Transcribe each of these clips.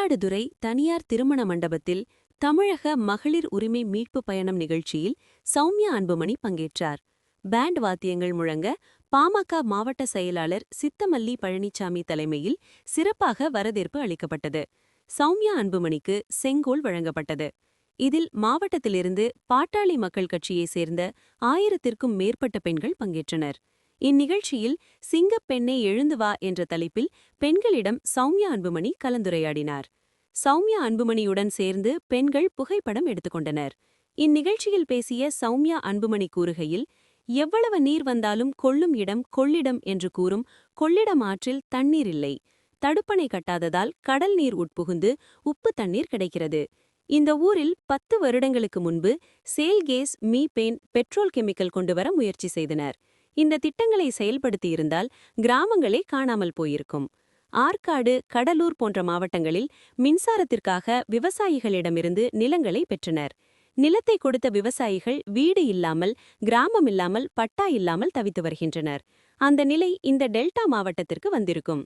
மயிலாடுதுறை தனியார் திருமண மண்டபத்தில் தமிழக மகளிர் உரிமை மீட்பு பயணம் நிகழ்ச்சியில் சௌமியா அன்புமணி பங்கேற்றார். பேண்ட் வாத்தியங்கள் முழங்க பாமக மாவட்ட செயலாளர் சித்தமல்லி பழனிசாமி தலைமையில் சிறப்பாக வரவேற்பு அளிக்கப்பட்டது. சௌமியா அன்புமணிக்கு செங்கோல் வழங்கப்பட்டது. இதில் மாவட்டத்திலிருந்து பாட்டாளி மக்கள் கட்சியைச் சேர்ந்த ஆயிரத்திற்கும் மேற்பட்ட பெண்கள் பங்கேற்றனர். இந்நிகழ்ச்சியில் சிங்கப் பெண்ணே எழுந்து வா என்ற தலைப்பில் பெண்களிடம் சௌமியா அன்புமணி கலந்துரையாடினார். சௌமியா அன்புமணியுடன் சேர்ந்து பெண்கள் புகைப்படம் எடுத்துக்கொண்டனர். இந்நிகழ்ச்சியில் பேசிய சௌமியா அன்புமணி கூறுகையில் எவ்வளவு நீர் வந்தாலும் கொள்ளும் இடம் கொள்ளிடம் என்று கூறும் கொள்ளிடம் ஆற்றில் தண்ணீர் இல்லை. தடுப்பணை கட்டாததால் கடல் நீர் உட்புகுந்து உப்பு தண்ணீர் கிடைக்கிறது. இந்த ஊரில் பத்து வருடங்களுக்கு முன்பு சேல்கேஸ் மீபேன் பெட்ரோல் கெமிக்கல் கொண்டுவர முயற்சி செய்தனர். இந்த திட்டங்களை செயல்படுத்தியிருந்தால் கிராமங்களே காணாமல் போயிருக்கும். ஆற்காடு கடலூர் போன்ற மாவட்டங்களில் மின்சாரத்திற்காக விவசாயிகளிடமிருந்து நிலங்களை பெற்றனர். நிலத்தை கொடுத்த விவசாயிகள் வீடு இல்லாமல் கிராமம் இல்லாமல் பட்டா இல்லாமல் தவித்து வருகின்றனர். அந்த நிலை இந்த டெல்டா மாவட்டத்திற்கு வந்திருக்கும்.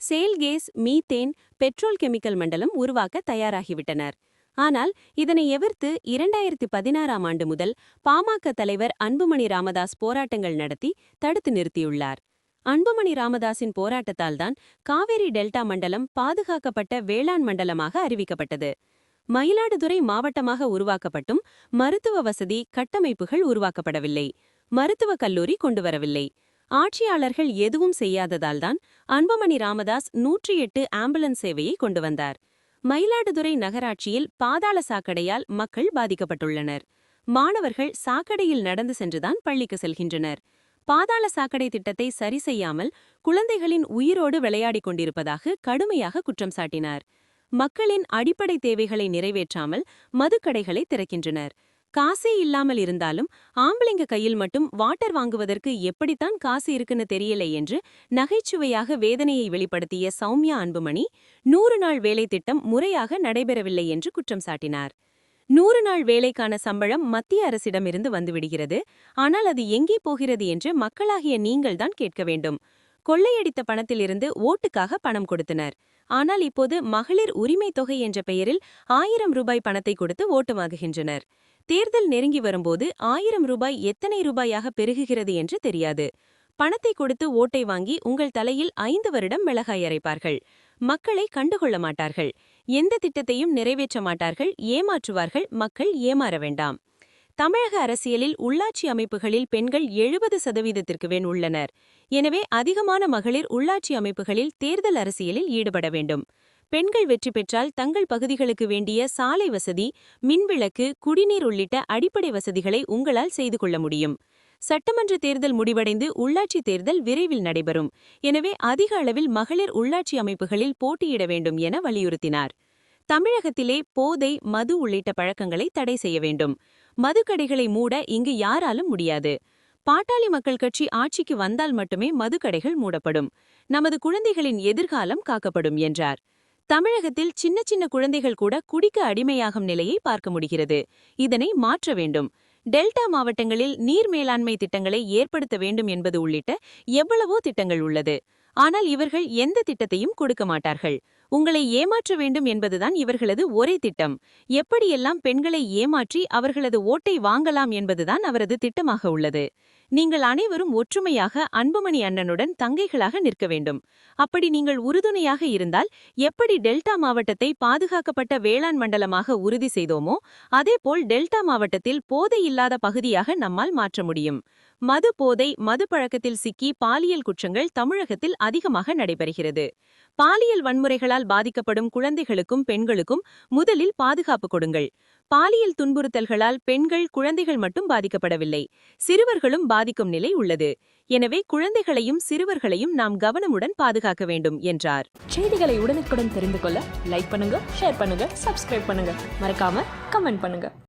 சேல்கேஸ் மீத்தேன் பெட்ரோல் கெமிக்கல் மண்டலம் உருவாக்க தயாராகிவிட்டனர். ஆனால் இதனை எதிர்த்து இரண்டாயிரத்தி பதினாறாம் ஆண்டு முதல் பாமக தலைவர் அன்புமணி ராமதாஸ் போராட்டங்கள் நடத்தி தடுத்து நிறுத்தியுள்ளார். அன்புமணி ராமதாஸின் போராட்டத்தால்தான் காவேரி டெல்டா மண்டலம் பாதுகாக்கப்பட்ட வேளாண் மண்டலமாக அறிவிக்கப்பட்டது. மயிலாடுதுறை மாவட்டமாக உருவாக்கப்பட்டும் மருத்துவ வசதி கட்டமைப்புகள் உருவாக்கப்படவில்லை. மருத்துவக் கல்லூரி கொண்டுவரவில்லை. ஆட்சியாளர்கள் எதுவும் செய்யாததால்தான் அன்புமணி ராமதாஸ் நூற்றி எட்டு ஆம்புலன்ஸ் சேவையை கொண்டு வந்தார். மயிலாடுதுறை நகராட்சியில் பாதாள சாக்கடையால் மக்கள் பாதிக்கப்பட்டுள்ளனர். மாணவர்கள் சாக்கடையில் நடந்து சென்றுதான் பள்ளிக்கு செல்கின்றனர். பாதாள சாக்கடை திட்டத்தை சரி செய்யாமல் குழந்தைகளின் உயிரோடு விளையாடிக் கொண்டிருப்பதாக கடுமையாக குற்றம் சாட்டினார். மக்களின் அடிப்படை தேவைகளை நிறைவேற்றாமல் மதுக்கடைகளை திறக்கின்றனர். காசே இல்லாமல் இருந்தாலும் ஆம்பளைங்க கையில் மட்டும் வாட்டர் வாங்குவதற்கு எப்படித்தான் காசு இருக்குன்னு தெரியலை என்று நகைச்சுவையாக வேதனையை வெளிப்படுத்திய சௌமியா அன்புமணி நூறு நாள் வேலை திட்டம் முறையாக நடைபெறவில்லை என்று குற்றம் சாட்டினார். நூறு நாள் வேலைக்கான சம்பளம் மத்திய அரசிடமிருந்து வந்துவிடுகிறது. ஆனால் அது எங்கே போகிறது என்று மக்களாகிய நீங்கள்தான் கேட்க வேண்டும். கொள்ளையடித்த பணத்திலிருந்து ஓட்டுக்காக பணம் கொடுத்தனர். ஆனால் இப்போது மகளிர் உரிமை தொகை என்ற பெயரில் ஆயிரம் ரூபாய் பணத்தை கொடுத்து ஓட்டு வாங்குகின்றனர் தேர்தல் நெருங்கி வரும்போது ஆயிரம் ரூபாய் எத்தனை ரூபாயாக பெருகுகிறது என்று தெரியாது. பணத்தை கொடுத்து ஓட்டை வாங்கி உங்கள் தலையில் ஐந்து வருடம் மிளகாய் அரைப்பார்கள். மக்களை கண்டுகொள்ள மாட்டார்கள். எந்த திட்டத்தையும் நிறைவேற்ற மாட்டார்கள். ஏமாற்றுவார்கள். மக்கள் ஏமாற வேண்டாம். தமிழக அரசியலில் உள்ளாட்சி அமைப்புகளில் பெண்கள் எழுபது சதவீதத்திற்கு வேண் உள்ளனர். எனவே அதிகமான மகளிர் உள்ளாட்சி அமைப்புகளில் தேர்தல் அரசியலில் ஈடுபட வேண்டும். பெண்கள் வெற்றி பெற்றால் தங்கள் பகுதிகளுக்கு வேண்டிய சாலை வசதி மின்விளக்கு குடிநீர் உள்ளிட்ட அடிப்படை வசதிகளை உங்களால் செய்து கொள்ள முடியும். சட்டமன்ற தேர்தல் முடிவடைந்து உள்ளாட்சி தேர்தல் விரைவில் நடைபெறும். எனவே அதிக அளவில் மகளிர் உள்ளாட்சி அமைப்புகளில் போட்டியிட வேண்டும் என வலியுறுத்தினார். தமிழகத்திலே போதை மது உள்ளிட்ட பழக்கங்களை தடை செய்ய வேண்டும். மதுக்கடைகளை மூட இங்கு யாராலும் முடியாது. பாட்டாளி மக்கள் கட்சி ஆட்சிக்கு வந்தால் மட்டுமே மதுக்கடைகள் மூடப்படும். நமது குழந்தைகளின் எதிர்காலம் காக்கப்படும் என்றார். தமிழகத்தில் சின்ன சின்ன குழந்தைகள் கூட குடிக்க அடிமையாகும் நிலையை பார்க்க முடிகிறது. இதனை மாற்ற வேண்டும். டெல்டா மாவட்டங்களில் நீர் மேலாண்மை திட்டங்களை ஏற்படுத்த வேண்டும் என்பது உள்ளிட்ட எவ்வளவோ திட்டங்கள் உள்ளது. ஆனால் இவர்கள் எந்த திட்டத்தையும் கொடுக்க மாட்டார்கள். உங்களை ஏமாற்ற வேண்டும் என்பதுதான் இவர்களது ஒரே திட்டம். எப்படியெல்லாம் பெண்களை ஏமாற்றி அவர்களது ஓட்டை வாங்கலாம் என்பதுதான் அவரது திட்டமாக உள்ளது. நீங்கள் அனைவரும் ஒற்றுமையாக அன்புமணி அண்ணனுடன் தங்கைகளாக நிற்க வேண்டும். அப்படி நீங்கள் உறுதுணையாக இருந்தால் எப்படி டெல்டா மாவட்டத்தை பாதுகாக்கப்பட்ட வேளாண் மண்டலமாக உறுதி செய்தோமோ அதேபோல் டெல்டா மாவட்டத்தில் போதை இல்லாத பகுதியாக நம்மால் மாற்ற முடியும். மது போதை மது பழக்கத்தில் சிக்கி பாலியல் குற்றங்கள் தமிழகத்தில் அதிகமாக நடைபெறுகிறது. பாலியல் வன்முறைகளால் பாதிக்கப்படும் குழந்தைகளுக்கும் பெண்களுக்கும் முதலில் பாதுகாப்பு கொடுங்கள். பாலியல் துன்புறுத்தல்களால் பெண்கள் குழந்தைகள் மட்டும் பாதிக்கப்படவில்லை. சிறுவர்களும் பாதிக்கும் நிலை உள்ளது. எனவே குழந்தைகளையும் சிறுவர்களையும் நாம் கவனமுடன் பாதுகாக்க வேண்டும் என்றார். செய்திகளை உடனுக்குடன் தெரிந்து கொள்ள லைக் பண்ணுங்க ஷேர் பண்ணுங்க சப்ஸ்கிரைப் பண்ணுங்க. மறக்காம கமெண்ட் பண்ணுங்க.